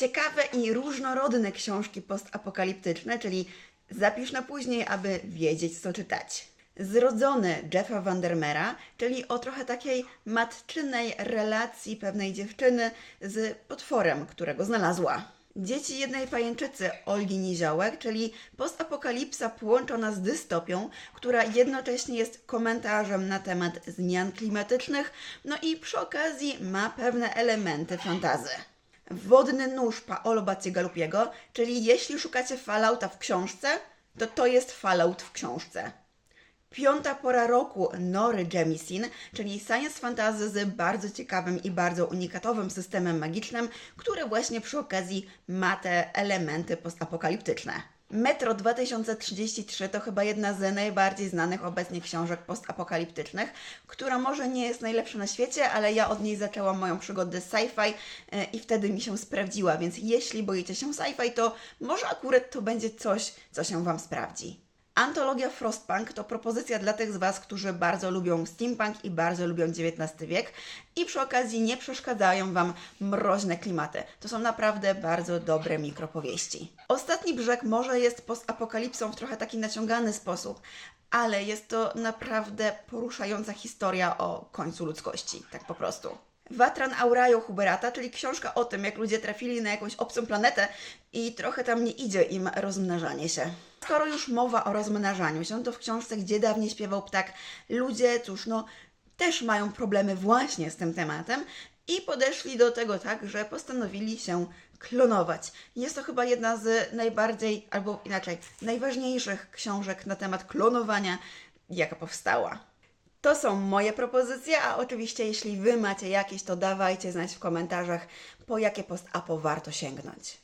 Ciekawe i różnorodne książki postapokaliptyczne, czyli zapisz na później, aby wiedzieć, co czytać. Zrodzony Jeffa Vandermeera, czyli o trochę takiej matczynej relacji pewnej dziewczyny z potworem, którego znalazła. Dzieci jednej pajęczycy Olgi Niziołek, czyli postapokalipsa połączona z dystopią, która jednocześnie jest komentarzem na temat zmian klimatycznych, no i przy okazji ma pewne elementy fantazy. Wodny nóż Paolo Bacigalupiego, czyli jeśli szukacie Fallouta w książce, to to jest Fallout w książce. Piąta pora roku Nory Jemisin, czyli science fantasy z bardzo ciekawym i bardzo unikatowym systemem magicznym, który właśnie przy okazji ma te elementy postapokaliptyczne. Metro 2033 to chyba jedna z najbardziej znanych obecnie książek postapokaliptycznych, która może nie jest najlepsza na świecie, ale ja od niej zaczęłam moją przygodę z sci-fi e, i wtedy mi się sprawdziła, więc jeśli boicie się sci-fi, to może akurat to będzie coś, co się Wam sprawdzi. Antologia Frostpunk to propozycja dla tych z Was, którzy bardzo lubią steampunk i bardzo lubią XIX wiek i przy okazji nie przeszkadzają Wam mroźne klimaty. To są naprawdę bardzo dobre mikropowieści. Ostatni brzeg może jest postapokalipsą w trochę taki naciągany sposób, ale jest to naprawdę poruszająca historia o końcu ludzkości, tak po prostu. Watran Aurajo Huberata, czyli książka o tym, jak ludzie trafili na jakąś obcą planetę i trochę tam nie idzie im rozmnażanie się. Skoro już mowa o rozmnażaniu się, to w książce Gdzie dawniej śpiewał ptak, ludzie, cóż no, też mają problemy właśnie z tym tematem i podeszli do tego tak, że postanowili się klonować. Jest to chyba jedna z najbardziej, albo inaczej, najważniejszych książek na temat klonowania, jaka powstała. To są moje propozycje, a oczywiście jeśli Wy macie jakieś, to dawajcie znać w komentarzach, po jakie post-apo warto sięgnąć.